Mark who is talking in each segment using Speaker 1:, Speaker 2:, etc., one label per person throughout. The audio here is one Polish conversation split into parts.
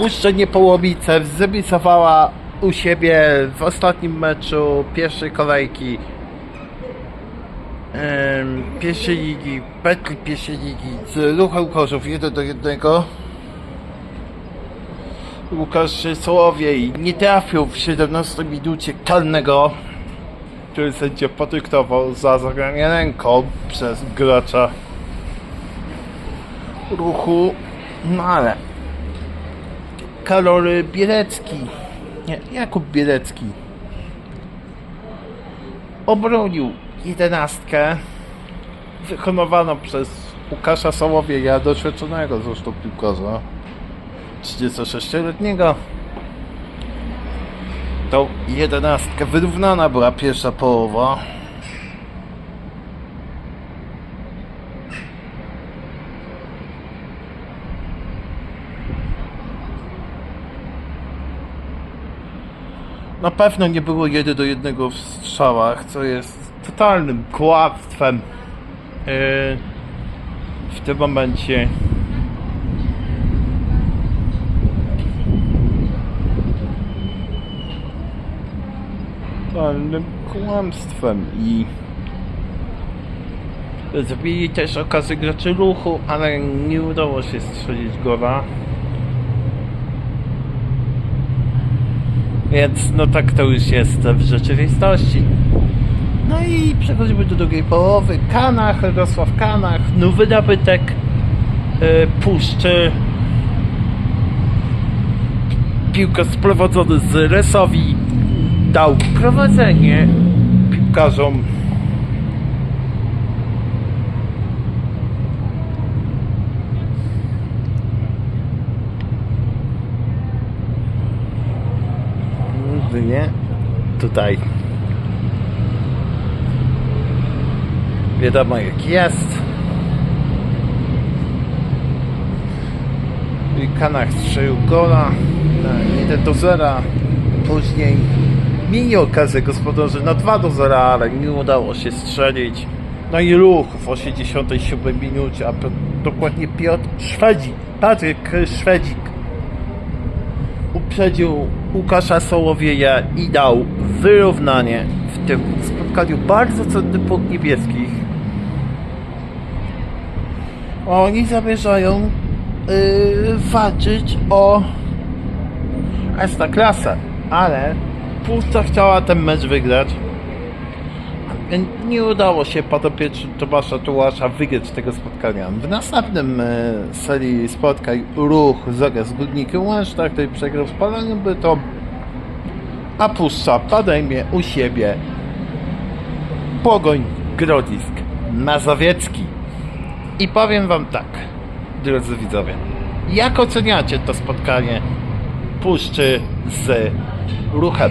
Speaker 1: Puszcza Niepołomice zremisowała u siebie w ostatnim meczu pierwszej kolejki pierwszej ligi, Petli pierwszej ligi z Ruchem Korzów 1 do 1. Łukasz Sołowiej nie trafił w 17 minucie karnego, który sędzia podyktował za zagranie ręką przez gracza ruchu, no ale Karol Bielecki, nie, Jakub Bielecki obronił jedenastkę wyhonowaną przez Łukasza Sołowieja, doświadczonego zresztą piłkarza 36-letniego. Tą jedenastkę wyrównana była pierwsza połowa. Na pewno nie było 1 do 1 w strzałach, co jest totalnym kłamstwem yy, w tym momencie. totalnym kłamstwem i zrobili też okazję graczy ruchu, ale nie udało się strzelić gola. Więc no tak to już jest w rzeczywistości. No i przechodzimy do drugiej połowy. Kanach, Radosław Kanach, nowy nabytek yy, Puszczy. Piłka sprowadzony z Resowi dał prowadzenie piłkarzom. Nie, tutaj. Wiadomo jak jest. I Kanach strzelił gola na 1 do 0. Później mieli okazję gospodarzy na 2 do 0, ale nie udało się strzelić. No i ruch w 87 minucie, a dokładnie Piotr Szwedzik, Patryk Szwedzik uprzedził Łukasza Sołowieja i dał wyrównanie w tym spotkaniu bardzo cenny punkt niebieskich. Oni zamierzają yy, walczyć o Ekstraklasę, ale Puszcza chciała ten mecz wygrać. Nie udało się podopiecznym Tomasza Tułasza wygrać tego spotkania. W następnym e, serii spotkań Ruch zagra z Górnikiem Łęczna, który przegrał z Paleniem Bytom, a Puszcza podejmie u siebie Pogoń Grodzisk Mazowiecki. I powiem wam tak, drodzy widzowie, jak oceniacie to spotkanie Puszczy z Ruchem?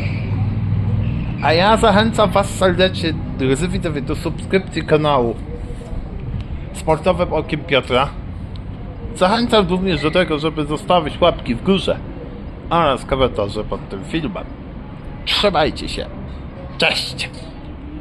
Speaker 1: A ja zachęcam Was serdecznie, drodzy widzowie, do subskrypcji kanału Sportowym Okiem Piotra. Zachęcam również do tego, żeby zostawić łapki w górze oraz komentarze pod tym filmem. Trzymajcie się. Cześć!